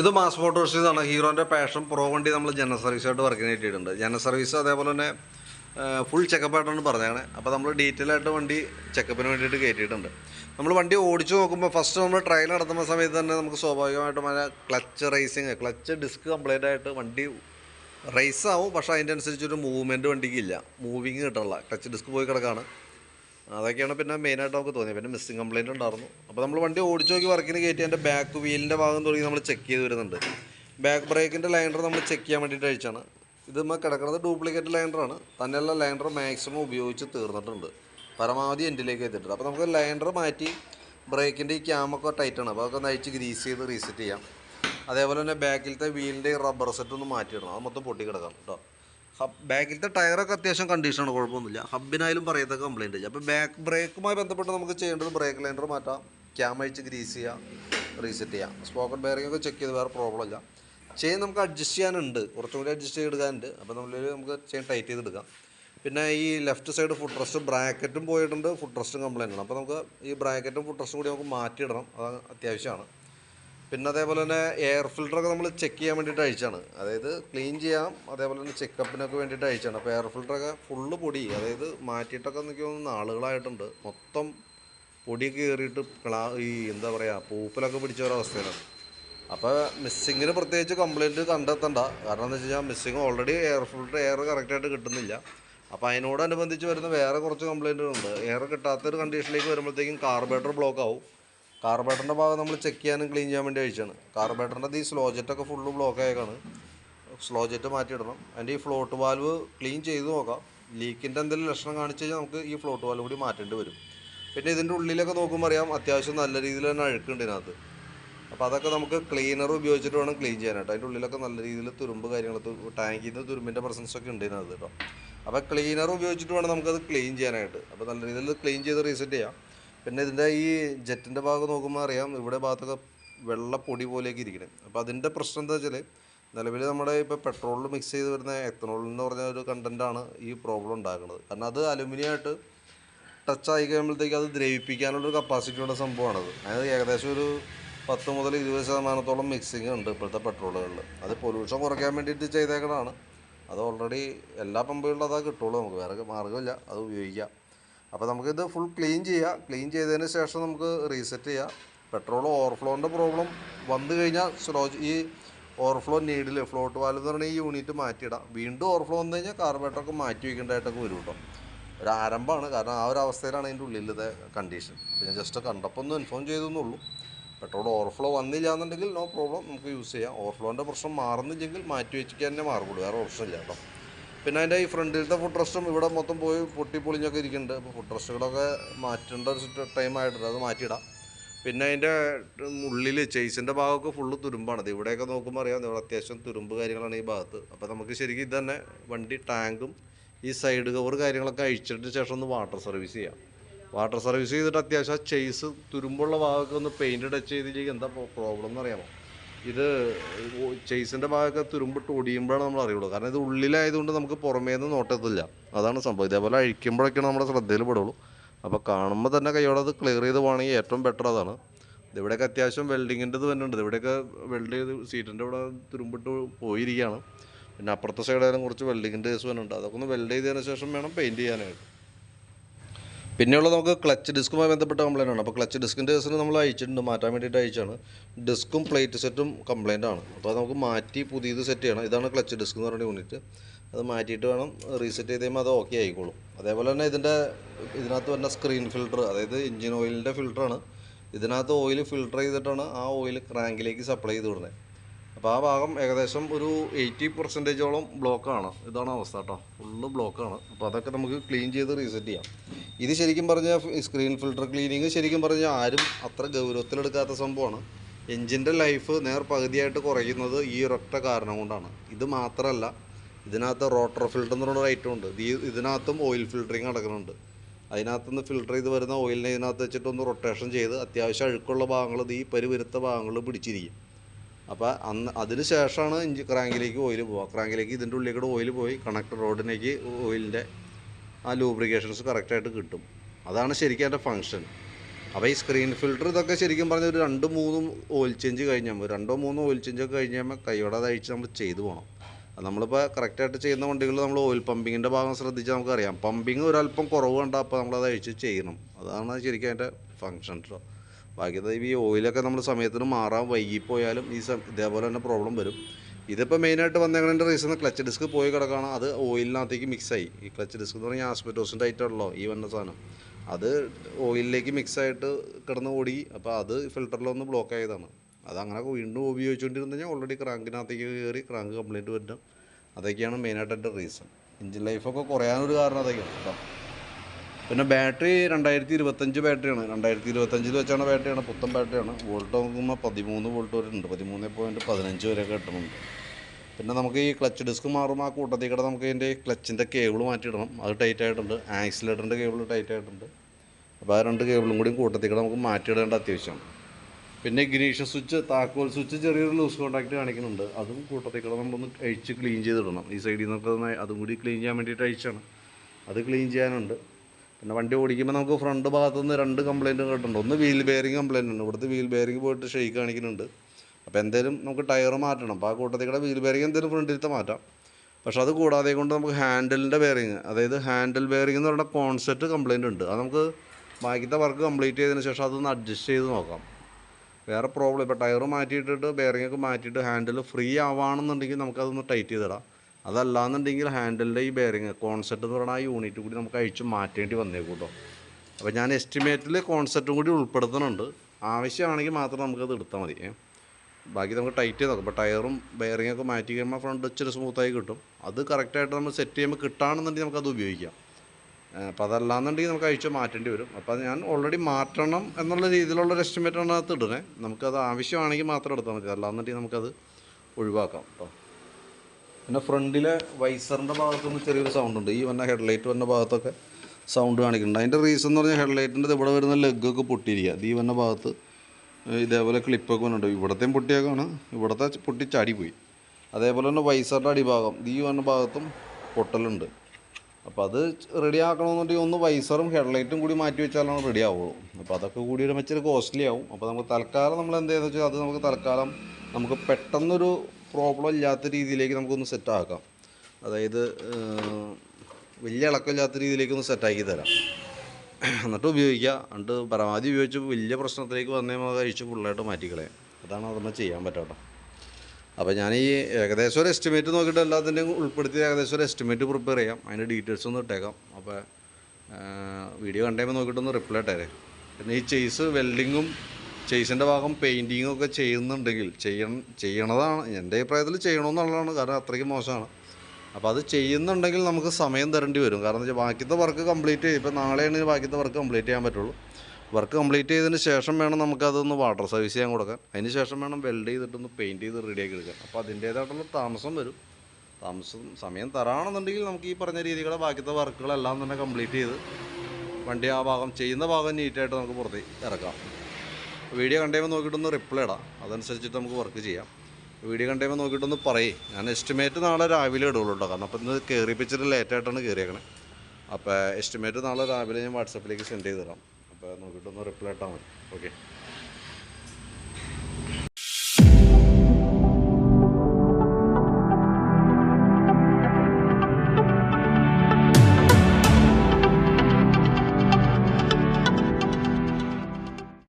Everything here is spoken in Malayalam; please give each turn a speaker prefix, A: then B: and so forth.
A: ഇത് മാസ് മോട്ടോഴ്സിൽ നിന്നാണ് ഹീറോന്റെ പാഷൻ പ്രോ വണ്ടി നമ്മൾ ജനറൽ സർവീസായിട്ട് വർക്കിന് കിട്ടിയിട്ടുണ്ട് ജനറൽ സർവീസ് അതേപോലെ തന്നെ ഫുൾ ചെക്കപ്പായിട്ടാണ് പറഞ്ഞാണ് അപ്പോൾ നമ്മൾ ഡീറ്റെയിൽ ആയിട്ട് വണ്ടി ചെക്കപ്പിന് വേണ്ടിയിട്ട് കയറ്റിയിട്ടുണ്ട്. നമ്മൾ വണ്ടി ഓടിച്ചു നോക്കുമ്പോൾ ഫസ്റ്റ് നമ്മൾ ട്രയൽ നടത്തുന്ന സമയത്ത് തന്നെ നമുക്ക് സ്വാഭാവികമായിട്ടും അതിനെ clutch racing clutch disc complaint ആയിട്ട് വണ്ടി റേസ് ആവും. പക്ഷേ അതിന്റെ അനുസരിച്ചൊരു മൂവ്മെന്റ് വണ്ടിക്ക് ഇല്ല. മൂവിങ് കിട്ടണില്ല ക്ലച്ച് ഡിസ്ക് പോയി കിടക്കാണ്. അതൊക്കെയാണ് പിന്നെ മെയിനായിട്ട് നമുക്ക് തോന്നിയത് പിന്നെ മിസ്സിങ് കംപ്ലൈന്റ് ഉണ്ടായിരുന്നു. അപ്പോൾ നമ്മൾ വണ്ടി ഓടിച്ചു നോക്കി വർക്കിന് കയറ്റി അതിന്റെ ബാക്ക് വീലിന്റെ ഭാഗം തുടങ്ങി നമ്മൾ ചെക്ക് ചെയ്ത് വരുന്നുണ്ട്. ബാക്ക് ബ്രേക്കിന്റെ ലൈൻഡർ നമ്മൾ ചെക്ക് ചെയ്യാൻ വേണ്ടിയിട്ട് അഴിച്ചാണ്. ഇത് നമ്മൾ കിടക്കുന്നത് ഡ്യൂപ്ലിക്കേറ്റ് ലൈൻഡറാണ് തന്നെയുള്ള ലൈൻഡർ മാക്സിമം ഉപയോഗിച്ച് തീർന്നിട്ടുണ്ട്. പരമാവധി എൻഡിലേക്ക് എത്തിയിട്ടുണ്ട്. അപ്പോൾ നമുക്ക് ലൈൻഡർ മാറ്റി ബ്രേക്കിന്റെ ഈ ക്യാമൊക്കെ ടൈറ്റാണ് അപ്പോൾ അതൊക്കെ ഒന്ന് അഴിച്ച് ഗ്രീസ് ചെയ്ത് റീസെറ്റ് ചെയ്യാം. അതേപോലെ തന്നെ ബാക്കിലത്തെ വീലിന്റെ റബ്ബർ സെറ്റ് ഒന്ന് മാറ്റിയിടണം. അത് മൊത്തം പൊട്ടി കിടക്കാം കേട്ടോ ഹബ് ബാക്കിലത്തെ ടയറൊക്കെ അത്യാവശ്യം കണ്ടീഷനാണ് കുഴപ്പമൊന്നുമില്ല. ഹബിനായാലും പറയത്തക്ക കംപ്ലൈന്റ് ഇല്ല. അപ്പോൾ ബാക്ക് ബ്രേക്കുമായി ബന്ധപ്പെട്ട് നമുക്ക് ചെയ്യേണ്ടത് ബ്രേക്ക് ലൈനർ മാറ്റാം ക്യാം അഴിച്ച് ഗ്രീസ് ചെയ്യാം റീസെറ്റ് ചെയ്യാം. സ്പോക്കൺ ബെയറിംഗ് ഒക്കെ ചെക്ക് ചെയ്ത് വേറെ പ്രോബ്ലം ഇല്ല. ചെയിൻ നമുക്ക് അഡ്ജസ്റ്റ് ചെയ്യാനുണ്ട്. കുറച്ചും കൂടി അഡ്ജസ്റ്റ് ചെയ്തെടുക്കാനുണ്ട് അപ്പോൾ നമ്മൾ നമുക്ക് ചെയിൻ ടൈറ്റ് ചെയ്തെടുക്കാം പിന്നെ ഈ ലെഫ്റ്റ് സൈഡ് ഫുഡ് റെസ്റ്റ് ബ്രാക്കറ്റും പോയിട്ടുണ്ട് ഫുഡ് റെസ്റ്റും കംപ്ലൈന്റ് ആണ്. അപ്പോൾ നമുക്ക് ഈ ബ്രാക്കറ്റും ഫുഡ് റെസ്റ്റും കൂടി നമുക്ക് മാറ്റിയിടണം. അത് അത്യാവശ്യമാണ്. പിന്നെ അതേപോലെ തന്നെ എയർ ഫിൽറ്ററൊക്കെ നമ്മൾ ചെക്ക് ചെയ്യാൻ വേണ്ടിയിട്ട് അയച്ചാണ്. അതായത് ക്ലീൻ ചെയ്യാം അതേപോലെ തന്നെ ചെക്കപ്പിനൊക്കെ വേണ്ടിയിട്ട് അയച്ചാണ്. അപ്പോൾ എയർ ഫിൽറ്ററൊക്കെ ഫുള്ള് പൊടി അതായത് മാറ്റിയിട്ടൊക്കെ എനിക്ക് തോന്നുന്നു നാളുകളായിട്ടുണ്ട്. മൊത്തം പൊടി കയറിയിട്ട് ക്ലാ ഈ എന്താ പറയുക പൂപ്പലൊക്കെ പിടിച്ച ഒരവസ്ഥയിലാണ് അപ്പോൾ മിസ്സിങ്ങിന് പ്രത്യേകിച്ച് കംപ്ലൈന്റ് കണ്ടെത്തണ്ട. കാരണം എന്താ വെച്ച് കഴിഞ്ഞാൽ missing already air filter air കറക്റ്റായിട്ട് കിട്ടുന്നില്ല. അപ്പോൾ അതിനോടനുബന്ധിച്ച് വരുന്ന വേറെ കുറച്ച് കംപ്ലൈന്റുകളുണ്ട് എയർ കിട്ടാത്തൊരു കണ്ടീഷനിലേക്ക് വരുമ്പോഴത്തേക്കും കാർബേറ്റർ ബ്ലോക്ക് ആവും. കാർബേറ്ററിന്റെ ഭാഗം നമ്മൾ ചെക്ക് ചെയ്യാനും ക്ലീൻ ചെയ്യാൻ വേണ്ടി അഴിച്ചാണ് കാർബേറ്ററിന്റെ ഈ സ്ലോ ജെറ്റൊക്കെ ഫുള്ള് ബ്ലോക്ക് ആയേക്കാണ്. സ്ലോ ജെറ്റ് മാറ്റിയിടണം. അതിന്റെ ഈ ഫ്ലോട്ട് വാൽവ് ക്ലീൻ ചെയ്ത് നോക്കാം. ലീക്കിന്റെ എന്തെങ്കിലും ലക്ഷണം കാണിച്ചു കഴിഞ്ഞാൽ നമുക്ക് ഈ ഫ്ലോട്ട് വാൽവ് കൂടി മാറ്റേണ്ടി വരും. പിന്നെ ഇതിന്റെ ഉള്ളിലൊക്കെ നോക്കുമ്പോൾ അറിയാം അത്യാവശ്യം നല്ല രീതിയിൽ തന്നെ അഴുക്കുണ്ട് ഇതിനകത്ത്. അപ്പോൾ അതൊക്കെ നമുക്ക് ക്ലീനർ ഉപയോഗിച്ചിട്ട് വേണം ക്ലീൻ ചെയ്യാനായിട്ട്. അതിന്റെ ഉള്ളിലൊക്കെ നല്ല രീതിയിൽ തുരുമ്പ് കാര്യങ്ങൾ ടാങ്കിൽ നിന്ന് തുരുമ്പിന്റെ പ്രസൻസ് ഒക്കെ ഉണ്ട് ഇതിനകത്ത് കേട്ടോ അപ്പോൾ ക്ലീനർ ഉപയോഗിച്ചിട്ട് വേണം നമുക്കത് ക്ലീൻ ചെയ്യാനായിട്ട്. അപ്പോൾ നല്ല രീതിയിൽ ക്ലീൻ ചെയ്ത് റീസെറ്റ് ചെയ്യാം. പിന്നെ ഇതിന്റെ ഈ ജെറ്റിന്റെ ഭാഗം നോക്കുമ്പോൾ അറിയാം ഇവിടെ ഭാഗത്തൊക്കെ വെള്ള പൊടി പോലെയൊക്കെ ഇരിക്കണം. അപ്പോൾ അതിന്റെ പ്രശ്നം എന്താ വെച്ചാൽ നിലവിൽ നമ്മുടെ ഇപ്പോൾ പെട്രോളിൽ മിക്സ് ചെയ്ത് വരുന്ന എത്തനോൾ എന്ന് പറഞ്ഞ ഒരു കണ്ടന്റാണ് ഈ പ്രോബ്ലം ഉണ്ടാക്കുന്നത് കാരണം അത് അലുമിനിയം ആയിട്ട് ടച്ച് ആയി കഴിയുമ്പോഴത്തേക്ക് അത് ദ്രവിപ്പിക്കാനുള്ളൊരു കപ്പാസിറ്റിയുള്ള സംഭവമാണത്. അതായത് ഏകദേശം ഒരു പത്ത് മുതൽ ഇരുപത് ശതമാനത്തോളം മിക്സിങ് ഉണ്ട് ഇപ്പോഴത്തെ പെട്രോളുകളിൽ അത് പൊല്യൂഷൻ കുറയ്ക്കാൻ വേണ്ടിയിട്ട് ചെയ്തേക്കണതാണ്. അത് ഓൾറെഡി എല്ലാ പമ്പുകളിലും അതാ കിട്ടുള്ളൂ. നമുക്ക് വേറെ മാർഗമില്ല. അത് ഉപയോഗിക്കാം. അപ്പോൾ നമുക്കിത് ഫുൾ ക്ലീൻ ചെയ്യാം. ക്ലീൻ ചെയ്തതിന് ശേഷം നമുക്ക് റീസെറ്റ് ചെയ്യാം. പെട്രോൾ ഓവർഫ്ലോന്റെ പ്രോബ്ലം വന്നു കഴിഞ്ഞാൽ സ്ലോ ഈ ഓവർഫ്ലോ നീഡിൽ ഫ്ലോട്ട് വാൽവ് എന്ന് പറഞ്ഞാൽ ഈ യൂണിറ്റ് മാറ്റിയിടാം. വീണ്ടും ഓവർഫ്ലോ വന്നു കഴിഞ്ഞാൽ കാർബറേറ്ററൊക്കെ മാറ്റി വയ്ക്കേണ്ടതായിട്ടൊക്കെ വരും കേട്ടോ ഒരു ആരംഭമാണ്. കാരണം ആ ഒരു അവസ്ഥയിലാണ് അതിന്റെ ഉള്ളിലത്തെ കണ്ടീഷൻ ഞാൻ ജസ്റ്റ് കണ്ടപ്പോൾ ഒന്ന് ഇൻഫോം ചെയ്തെന്നുള്ളൂ പെട്രോൾ ഓവർഫ്ലോ വന്നില്ല എന്നുണ്ടെങ്കിൽ നോ പ്രോബ്ലം നമുക്ക് യൂസ് ചെയ്യാം. ഓവർഫ്ലോന്റെ പ്രശ്നം മാറുന്നില്ലെങ്കിൽ മാറ്റി വെച്ചിട്ട് തന്നെ മാറുള്ളൂ വേറെ ഓപ്ഷൻ ഇല്ല കേട്ടോ പിന്നെ അതിന്റെ ഈ ഫ്രണ്ടിലത്തെ ഫുഡ് റെസ്റ്റും ഇവിടെ മൊത്തം പോയി പൊട്ടി പൊളിഞ്ഞൊക്കെ ഇരിക്കുന്നുണ്ട്. അപ്പോൾ ഫുഡ് റെസ്റ്റുകളൊക്കെ മാറ്റേണ്ട ഒരു ടൈം ആയിട്ടുണ്ട്. അത് മാറ്റിയിടാം. പിന്നെ അതിന്റെ ഉള്ളിൽ ചേസിന്റെ ഭാഗമൊക്കെ ഫുള്ള് തുരുമ്പാണ്. ഇവിടെയൊക്കെ നോക്കുമ്പോൾ അറിയാം. ഇവിടെ അത്യാവശ്യം തുരുമ്പ് കാര്യങ്ങളാണ് ഈ ഭാഗത്ത്. അപ്പോൾ നമുക്ക് ശരിക്കും ഇത് തന്നെ വണ്ടി ടാങ്കും ഈ സൈഡ് കവർ കാര്യങ്ങളൊക്കെ അഴിച്ചിട്ട് ശേഷം ഒന്ന് വാട്ടർ സർവീസ് ചെയ്യാം. വാട്ടർ സർവീസ് ചെയ്തിട്ട് അത്യാവശ്യം ആ ചേസ് തുരുമ്പുള്ള ഭാഗമൊക്കെ ഒന്ന് പെയിന്റ് ടച്ച് ചെയ്തില്ലെങ്കിൽ എന്താ പ്രോബ്ലം എന്ന് അറിയാമോ? ഇത് ചേസിന്റെ ഭാഗമൊക്കെ തുരുമ്പിട്ട് ഒടിയുമ്പോഴാണ് നമ്മൾ അറിയുള്ളൂ. കാരണം ഇത് ഉള്ളിലായതുകൊണ്ട് നമുക്ക് പുറമേ നിന്ന് നോട്ടത്തില്ല. അതാണ് സംഭവം. ഇതേപോലെ അഴിക്കുമ്പോഴൊക്കെയാണ് നമ്മുടെ ശ്രദ്ധയിൽ പെടുള്ളൂ. അപ്പോൾ കാണുമ്പോൾ തന്നെ കൈയോടെ അത് ക്ലിയർ ചെയ്ത് പോകണമെങ്കിൽ ഏറ്റവും ബെറ്റർ അതാണ്. ഇവിടെയൊക്കെ അത്യാവശ്യം വെൽഡിങ്ങിന്റെ ഇത് വരുന്നുണ്ട് ഇവിടെയൊക്കെ വെൽഡ് ചെയ്ത് സീറ്റിന്റെ ഇവിടെ തുരുമ്പിട്ട് പോയിരിക്കുകയാണ്. പിന്നെ അപ്പുറത്തെ സൈഡായാലും കുറച്ച് വെൽഡിങ്ങിന്റെ കേസ് വരുന്നുണ്ട് അതൊക്കെ ഒന്ന് വെൽഡ് ചെയ്തതിന് ശേഷം വേണം പെയിന്റ് ചെയ്യാനായിട്ട്. പിന്നെയുള്ളത് നമുക്ക് ക്ലച്ച് ഡിസ്കുമായി ബന്ധപ്പെട്ട കംപ്ലൈന്റ് ആണ്. അപ്പോൾ ക്ലച്ച് ഡിസ്കിന്റെ കേസിന് നമ്മൾ അയച്ചിട്ടുണ്ട് മാറ്റാൻ വേണ്ടിയിട്ട് അയച്ചാണ് ഡിസ്കും പ്ലേറ്റ് സെറ്റും കംപ്ലൈന്റ് ആണ്. അപ്പോൾ അത് നമുക്ക് മാറ്റി പുതിയത് സെറ്റ് ചെയ്യണം. ഇതാണ് ക്ലച്ച് ഡിസ്ക് എന്ന് പറയുന്ന യൂണിറ്റ് അത് മാറ്റിയിട്ട് വേണം റീസെറ്റ് ചെയ്ത് കഴിയുമ്പോൾ അത് ഓക്കെ ആയിക്കോളും. അതേപോലെ തന്നെ ഇതിന്റെ ഇതിനകത്ത് വരുന്ന സ്ക്രീൻ ഫിൽട്ടർ അതായത് എഞ്ചിൻ ഓയിലിന്റെ ഫിൽട്ടറാണ് ഇതിനകത്ത് ഓയിൽ ഫിൽട്ടർ ചെയ്തിട്ടാണ് ആ ഓയിൽ ക്രാങ്കിലേക്ക് സപ്ലൈ ചെയ്ത് വിടുന്നത്. അപ്പോൾ ആ ഭാഗം ഏകദേശം ഒരു എയ്റ്റി പെർസെന്റേജോളം ബ്ലോക്കാണ് ഇതാണ് അവസ്ഥ കേട്ടോ. ഫുള്ള് ബ്ലോക്കാണ് അപ്പോൾ അതൊക്കെ നമുക്ക് ക്ലീൻ ചെയ്ത് റീസെറ്റ് ചെയ്യാം. ഇത് ശരിക്കും പറഞ്ഞാൽ സ്ക്രീൻ ഫിൽറ്റർ ക്ലീനിങ് ശരിക്കും പറഞ്ഞാൽ ആരും അത്ര ഗൗരവത്തിലെടുക്കാത്ത സംഭവമാണ്. എഞ്ചിന്റെ ലൈഫ് നേർ പകുതിയായിട്ട് കുറയുന്നത് ഈ ഒരൊറ്റ കാരണം കൊണ്ടാണ്. ഇത് മാത്രമല്ല ഇതിനകത്ത് റോട്ടർ ഫിൽറ്റർ എന്ന് ഒരു ഐറ്റം ഉണ്ട്. ഇതിനകത്തും ഓയിൽ ഫിൽറ്ററിങ് നടക്കുന്നുണ്ട്. അതിനകത്തുനിന്ന് ഫിൽട്ടർ ചെയ്ത് വരുന്ന ഓയിലിനെ ഇതിനകത്ത് വെച്ചിട്ടൊന്ന് റൊട്ടേഷൻ ചെയ്ത് അത്യാവശ്യം അഴുക്കുള്ള ഭാഗങ്ങൾ ഈ പരുവരുത്ത ഭാഗങ്ങൾ പിടിച്ചിരിക്കും. അപ്പോൾ അന്ന് അതിന് ശേഷമാണ് ഇഞ്ചി ക്രാങ്കിലേക്ക് ഓയിൽ പോവുക. ക്രാങ്കിലേക്ക് ഇതിന്റെ ഉള്ളിൽ ഓയിൽ പോയി കണക്ടർ റോഡിലേക്ക് ഓയിലിന്റെ ആ ലൂബ്രിക്കേഷൻസ് കറക്റ്റായിട്ട് കിട്ടും. അതാണ് ശരിക്കും അതിന്റെ ഫങ്ഷൻ അപ്പോൾ ഈ സ്ക്രീൻ ഫിൽറ്റർ ഇതൊക്കെ ശരിക്കും പറഞ്ഞ ഒരു രണ്ട് മൂന്നും ഓയിൽ ചേഞ്ച് കഴിഞ്ഞാൽ മതി. രണ്ടോ മൂന്നോ ഓയിൽ ചേഞ്ച് ഒക്കെ കഴിഞ്ഞ് കഴിയുമ്പോൾ കൈയോടെ അത് അഴിച്ച് നമ്മൾ ചെയ്തു പോകണം നമ്മളിപ്പോൾ കറക്റ്റായിട്ട് ചെയ്യുന്ന വണ്ടികൾ നമ്മൾ ഓയിൽ പമ്പിങ്ങിന്റെ ഭാഗം ശ്രദ്ധിച്ചാൽ നമുക്കറിയാം. പമ്പിങ് ഒരല്പം കുറവ് കണ്ടാൽ അപ്പോൾ നമ്മളത് അഴിച്ച് ചെയ്യണം. അതാണ് ശരിക്കും അതിന്റെ ഫങ്ഷൻ കേട്ടോ ബാക്കി ഈ ഓയിലൊക്കെ നമ്മൾ സമയത്തിന് മാറാൻ വൈകിപ്പോയാലും ഈ ഇതേപോലെ തന്നെ പ്രോബ്ലം വരും. ഇതിപ്പോൾ മെയിനായിട്ട് വന്നെങ്ങനെ റീസൺ ക്ലച്ച് ഡിസ്ക് പോയി കിടക്കുകയാണ് അത് ഓയിലിനകത്തേക്ക് മിക്സായി ഈ ക്ലച്ച് ഡിസ്ക് എന്ന് പറഞ്ഞാൽ ആസ്പെറ്റോസിന്റെ ഐറ്റമുള്ളൂ ഈ വന്ന സാധനം. അത് ഓയിലിലേക്ക് മിക്സായിട്ട് കിടന്ന് ഓടി. അപ്പോൾ അത് ഫിൽറ്ററിലൊന്ന് ബ്ലോക്ക് ആയതാണ്. അത് അങ്ങനെ വീണ്ടും ഉപയോഗിച്ചുകൊണ്ടിരുന്നു കഴിഞ്ഞാൽ ഓൾറെഡി ക്രാങ്കിനകത്തേക്ക് കയറി ക്രാങ്ക് കംപ്ലൈന്റ് വരണം അതൊക്കെയാണ് മെയിനായിട്ട് എന്റെ റീസൺ എഞ്ചിൻ ലൈഫൊക്കെ കുറയാനൊരു കാരണം അതൊക്കെയാണ് കേട്ടോ പിന്നെ ബാറ്ററി രണ്ടായിരത്തി ഇരുപത്തഞ്ച് ബാറ്ററിയാണ്. രണ്ടായിരത്തി ഇരുപത്തഞ്ചിൽ വെച്ചാണ് ബാറ്ററിയാണ്. പുത്തൻ ബാറ്ററിയാണ്. വോൾട്ട് നോക്കുമ്പോൾ പതിമൂന്ന് വോൾട്ട് വരെ ഉണ്ട് പതിമൂന്ന് പോയിന്റ് പതിനഞ്ച് വരെ കിട്ടുന്നുണ്ട് പിന്നെ നമുക്ക് ഈ ക്ലച്ച് ഡിസ്ക് മാറുമ്പോൾ ആ കൂട്ടത്തിൽ കൂടെ നമുക്ക് ഇതിന്റെ ക്ലച്ചിന്റെ കേബിൾ മാറ്റിയിടണം. അത് ടൈറ്റ് ആയിട്ടുണ്ട്. ആക്സിലേറ്ററിന്റെ കേബിൾ ടൈറ്റ് ആയിട്ടുണ്ട്. അപ്പോൾ ആ രണ്ട് കേബിളും കൂടി കൂട്ടത്തിൽ കൂടെ നമുക്ക് മാറ്റിയിടേണ്ട അത്യാവശ്യമാണ് പിന്നെ ഗിനീഷ സ്വിച്ച് താക്കോൽ സ്വിച്ച് ചെറിയൊരു ലൂസ് കോൺടാക്റ്റ് കാണിക്കുന്നുണ്ട്. അതും കൂട്ടത്തിൽ കൂടെ നമ്മളൊന്ന് അഴിച്ച് ക്ലീൻ ചെയ്തിടണം. ഈ സൈഡിൽ നിന്നൊക്കെ അതും കൂടി ക്ലീൻ ചെയ്യാൻ വേണ്ടിയിട്ട് അഴിച്ചാണ്. അത് ക്ലീൻ ചെയ്യാനുണ്ട്. പിന്നെ വണ്ടി ഓടിക്കുമ്പോൾ നമുക്ക് ഫ്രണ്ട് ഭാഗത്തു നിന്ന് രണ്ട് കംപ്ലയിന്റ് കേട്ടിട്ടുണ്ട് ഒന്ന് വീൽ ബെയറിംഗ് കംപ്ലയിന്റ് ഉണ്ട്. ഇവിടുത്തെ വീൽ ബെയറിംഗ് പോയിട്ട് ഷെയ്ക്ക് കാണിക്കുന്നുണ്ട്. അപ്പോൾ എന്തെങ്കിലും നമുക്ക് ടയർ മാറ്റണം. അപ്പോൾ ആ കൂട്ടത്തിൽ കൂടെ വീൽ ബെയറിംഗ് എന്തെങ്കിലും ഫ്രണ്ടിലത്തെ മാറ്റാം. പക്ഷേ അത് കൂടാതെ കൊണ്ട് നമുക്ക് ഹാൻഡിലിന്റെ ബെയറിങ് അതായത് ഹാൻഡിൽ ബെയറിംഗ് എന്ന് പറയുന്ന കോൺസെപ്റ്റ് കംപ്ലയിന്റ് ഉണ്ട്. അത് നമുക്ക് ബാക്കിത്തെ വർക്ക് കംപ്ലീറ്റ് ചെയ്തതിന് ശേഷം അതൊന്ന് അഡ്ജസ്റ്റ് ചെയ്ത് നോക്കാം. വേറെ പ്രോബ്ലം ഇപ്പോൾ ടയർ മാറ്റിയിട്ടിട്ട് ബെയറിങ്ങൊക്കെ മാറ്റിയിട്ട് ഹാൻഡിൽ ഫ്രീ ആവുകയാണെന്നുണ്ടെങ്കിൽ നമുക്കതൊന്ന് ടൈറ്റ് ചെയ്തിടാം. അതല്ലാന്നുണ്ടെങ്കിൽ ഹാൻഡിലിന്റെ ഈ ബെയറിങ് കോൺസെപ്റ്റ് എന്ന് പറയുന്ന ആ യൂണിറ്റ് കൂടി നമുക്ക് അഴിച്ച് മാറ്റേണ്ടി വന്നേക്കൂട്ടോ. കേട്ടോ അപ്പോൾ ഞാൻ എസ്റ്റിമേറ്റിൽ കോൺസെപ്റ്റും കൂടി ഉൾപ്പെടുത്തുന്നുണ്ട്. ആവശ്യമാണെങ്കിൽ മാത്രം നമുക്കത് എടുത്താൽ മതി. ബാക്കി നമുക്ക് ടൈറ്റ് ചെയ്ത് നോക്കാം. ഇപ്പോൾ ടയറും ബെയറിങ്ങൊക്കെ മാറ്റി കഴിയുമ്പോൾ ഫ്രണ്ട് ഇച്ചിരി സ്മൂത്തായി കിട്ടും. അത് കറക്റ്റായിട്ട് നമ്മൾ സെറ്റ് ചെയ്യുമ്പോൾ കിട്ടുകയാണെന്നുണ്ടെങ്കിൽ നമുക്കത് ഉപയോഗിക്കാം. അപ്പോൾ അതല്ലാന്നുണ്ടെങ്കിൽ നമുക്ക് അഴിച്ച് മാറ്റേണ്ടി വരും. അപ്പോൾ ഞാൻ ഓൾറെഡി മാറ്റണം എന്നുള്ള രീതിയിലുള്ള ഒരു എസ്റ്റിമേറ്റാണ് അത് ഇടുന്നത് നമുക്കത് ആവശ്യമാണെങ്കിൽ മാത്രം എടുത്താൽ മതി. അല്ലാന്നുണ്ടെങ്കിൽ നമുക്കത് ഒഴിവാക്കാം. കേട്ടോ പിന്നെ ഫ്രണ്ടിലെ വൈസറിന്റെ ഭാഗത്തുനിന്ന് ചെറിയൊരു സൗണ്ട് ഉണ്ട്. ഈ വന്ന ഹെഡ്ലൈറ്റ് വന്ന ഭാഗത്തൊക്കെ സൗണ്ട് കാണിക്കുന്നുണ്ട്. അതിന്റെ റീസൺ എന്ന് പറഞ്ഞാൽ ഹെഡ്ലൈറ്റിന്റെ ഇവിടെ വരുന്ന ലെഗൊക്കെ പൊട്ടിയിരിക്കുക ഈ വന്ന ഭാഗത്ത് ഇതേപോലെ ക്ലിപ്പൊക്കെ വന്നിട്ടുണ്ട്. ഇവിടത്തെയും പൊട്ടിയേക്കാണ്. ഇവിടത്തെ പൊട്ടി ചാടിപ്പോയി. അതേപോലെ തന്നെ വൈസറിന്റെ അടിഭാഗം. ഈ വന്ന ഭാഗത്തും പൊട്ടലുണ്ട്. അപ്പോൾ അത് റെഡി ആക്കണമെന്നുണ്ടെങ്കിൽ ഒന്ന് വൈസറും ഹെഡ്ലൈറ്റും കൂടി മാറ്റി വെച്ചാലാണ് റെഡി ആവുള്ളൂ. അപ്പോൾ അതൊക്കെ കൂടി ഒരു ഇച്ചിരി കോസ്റ്റ്ലി ആവും. അപ്പോൾ നമുക്ക് തൽക്കാലം നമ്മൾ എന്ത് ചെയ്യുന്നത് വെച്ചാൽ അത് നമുക്ക് തൽക്കാലം നമുക്ക് പെട്ടെന്നൊരു പ്രോബ്ലം ഇല്ലാത്ത രീതിയിലേക്ക് നമുക്കൊന്ന് സെറ്റാക്കാം അതായത് വലിയ ഇളക്കമില്ലാത്ത രീതിയിലേക്ക് ഒന്ന് സെറ്റാക്കി തരാം. എന്നിട്ട് ഉപയോഗിക്കുക എന്നിട്ട് പരമാവധി ഉപയോഗിച്ച് വലിയ പ്രശ്നത്തിലേക്ക് വന്നേ കഴിച്ച് ഫുള്ളായിട്ട് മാറ്റിക്കളയാം. അതാണ് അതൊന്നും ചെയ്യാൻ പറ്റാട്ടോ. അപ്പോൾ ഞാൻ ഈ ഏകദേശം ഒരു എസ്റ്റിമേറ്റ് നോക്കിയിട്ട് എല്ലാത്തിന്റെയും ഉൾപ്പെടുത്തി ഏകദേശം ഒരു എസ്റ്റിമേറ്റ് പ്രിപ്പയർ ചെയ്യാം. അതിന്റെ ഡീറ്റെയിൽസ് ഒന്ന് ഇട്ടേക്കാം. അപ്പോൾ വീഡിയോ കണ്ടുമ്പോൾ നോക്കിയിട്ടൊന്ന് റിപ്ലൈ ഇട്ടേരെ. പിന്നെ ഈ ചെയ്സ് വെൽഡിങ്ങും ചെയ്സിന്റെ ഭാഗം പെയിന്റിങ്ങും ഒക്കെ ചെയ്യുന്നുണ്ടെങ്കിൽ ചെയ്യണം ചെയ്യണതാണ്. എന്റെ അഭിപ്രായത്തിൽ ചെയ്യണമെന്നുള്ളതാണ്. കാരണം അത്രയ്ക്ക് മോശമാണ്. അപ്പോൾ അത് ചെയ്യുന്നുണ്ടെങ്കിൽ നമുക്ക് സമയം തരേണ്ടി വരും. കാരണം വെച്ചാൽ ബാക്കിയത്തെ വർക്ക് കംപ്ലീറ്റ് ചെയ്യും ഇപ്പോൾ നാളെയാണ് ബാക്കിയത്തെ വർക്ക് കംപ്ലീറ്റ് ചെയ്യാൻ പറ്റുള്ളൂ. വർക്ക് കംപ്ലീറ്റ് ചെയ്തതിന് ശേഷം വേണം നമുക്കതൊന്ന് വാട്ടർ സർവീസ് ചെയ്യാൻ കൊടുക്കാൻ. അതിന് ശേഷം വേണം വെൽഡ് ചെയ്തിട്ടൊന്ന് പെയിന്റ് ചെയ്ത് റെഡിയാക്കി എടുക്കാൻ. അപ്പോൾ അതിന്റേതായിട്ടുള്ള താമസം വരും. താമസം സമയം തരാണെന്നുണ്ടെങ്കിൽ നമുക്ക് ഈ പറഞ്ഞ രീതികളെ ബാക്കിയത്തെ വർക്കുകളെല്ലാം തന്നെ കംപ്ലീറ്റ് ചെയ്ത് വണ്ടി ആ ഭാഗം ചെയ്യുന്ന ഭാഗം നീറ്റായിട്ട് നമുക്ക് പുറത്തേക്ക് ഇറക്കാം. വീഡിയോ കണ്ടുമ്പോൾ നോക്കിയിട്ടൊന്ന് റിപ്ലൈ ഇടാം. അതനുസരിച്ചിട്ട് നമുക്ക് വർക്ക് ചെയ്യാം. വീഡിയോ കണ്ടുമ്പോൾ നോക്കിയിട്ടൊന്ന് പറയേ. ഞാൻ എസ്റ്റിമേറ്റ് നാളെ രാവിലെ ഇടുള്ളൂ കേട്ടോ കാരണം അപ്പോൾ ഇന്ന് കയറിപ്പിച്ചിട്ട് ലേറ്റായിട്ടാണ് കയറിയേക്കണേ അപ്പോൾ എസ്റ്റിമേറ്റ് നാളെ രാവിലെ ഞാൻ വാട്സപ്പിലേക്ക് സെൻഡ് ചെയ്ത് തരാം. അപ്പോൾ നോക്കിയിട്ടൊന്ന് റിപ്ലൈ ഇട്ടാൽ മതി. ഓക്കെ